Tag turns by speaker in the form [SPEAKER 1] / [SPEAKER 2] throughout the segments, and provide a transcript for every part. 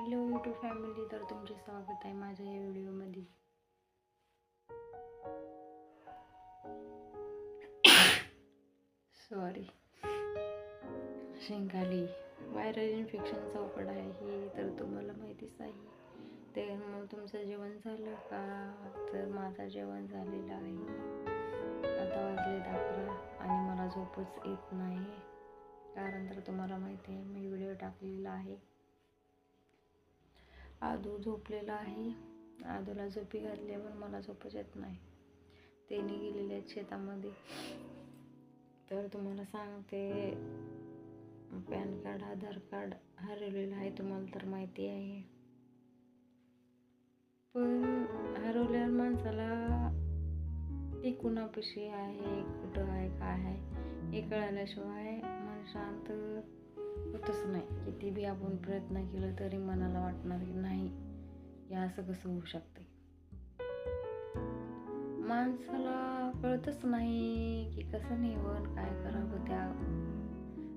[SPEAKER 1] Hello YouTube family तर तुमचे स्वागत आहे माझ्या या व्हिडिओमध्ये. सॉरी शिंकाली व्हायरल इन्फेक्शन चौकड आहे ही तर तुम्हाला माहितीच आहे. ते मग तुमचं जेवण झालं का? तर माझं जेवण झालेलं आहे. आता वाजले अकरा आणि मला झोपच येत नाही. कारण तर तुम्हाला माहिती आहे मी व्हिडिओ टाकलेला आहे. आदू झोपलेला आहे. आदूला झोपी घातली पण मला झोपच येत नाही. त्यांनी गेलेले आहेत शेतामध्ये. तर तुम्हाला सांगते पॅन कार्ड आधार कार्ड हरवलेलं आहे तुम्हाला तर माहिती आहे. पण हरवलेल्या माणसाला ती आहे कुठं आहे काय आहे हे कळाल्याशिवाय मन शांत होतच नाही. किती बी आपण प्रयत्न केलं तरी मनाला वाटणार की नाही हे असं कसं होऊ शकते माणसाला कळतच नाही की कसं नेवन काय करावं त्या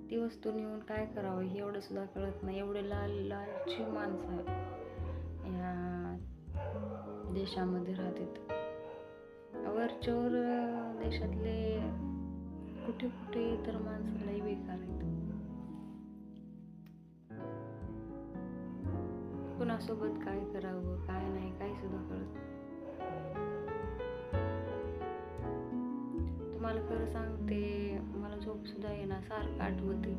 [SPEAKER 1] ती वस्तू नेऊन काय करावं हे एवढं सुद्धा कळत नाही. एवढे लाल लालची माणसं ह्या देशामध्ये राहतात. वरचोर देशातले कुठे कुठे तर माणसं कोणासोबत काय करावं काय नाही काय सुद्धा कळत. तुम्हाला खरं सांगते मला झोप सुद्धा येणार सारखं आठवते.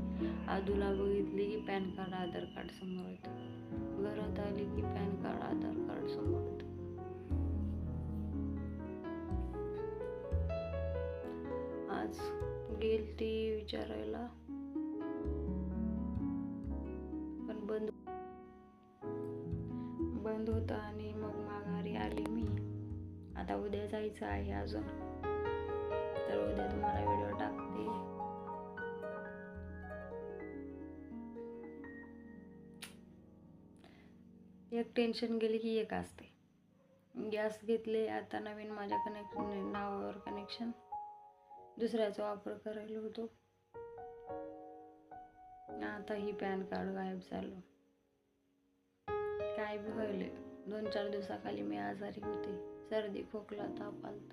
[SPEAKER 1] आजूला बघितली की पॅन कार्ड आधार कार्ड समोर येतं. घरात आली की पॅन कार्ड आधार कार्ड समोर येतं. आज गेल ती विचारायला. पण बंद बंद होतं आणि मग माघारी आली मी. आता उद्या जायचं आहे अजून. तर उद्या तुम्हाला व्हिडिओ टाकते. एक टेन्शन गेली की एक असते. गॅस घेतले आता नवीन माझ्या कनेक्शन नावावर कनेक्शन दुसऱ्याचा वापर करायला होतो. आता ही पॅन कार्ड गायब झालं. काय बी व्हायले दोन चार दिवसाखाली मी आजारी होते. सर्दी खोकला ताप आलत.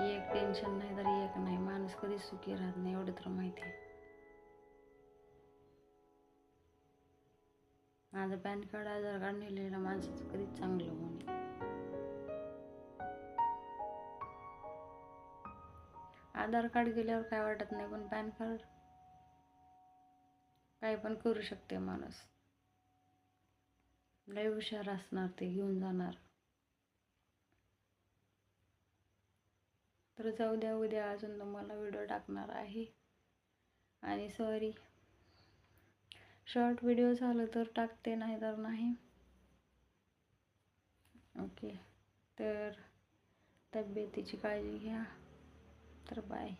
[SPEAKER 1] एक टेन्शन नाही तर एक नाही. माणूस कधीच सुखी राहत नाही एवढं तर माहिती आहे. माझं पॅन कार्ड आधार कार्ड नेलेलं माणसाचं कधीच चांगलं होणे आधार कार्ड गेल्यावर काय वाटत नाही पण पॅन कार्ड काय पण करू शकते माणूस. लय हुशार असणार ते घेऊन जाणार. तर जाऊ द्या उद्या अजून तुम्हाला व्हिडिओ टाकणार आहे. आणि सॉरी शॉर्ट व्हिडिओ झालं तर टाकते नाही तर नाही. ओके तर तब्येतीची काळजी घ्या. तर बाय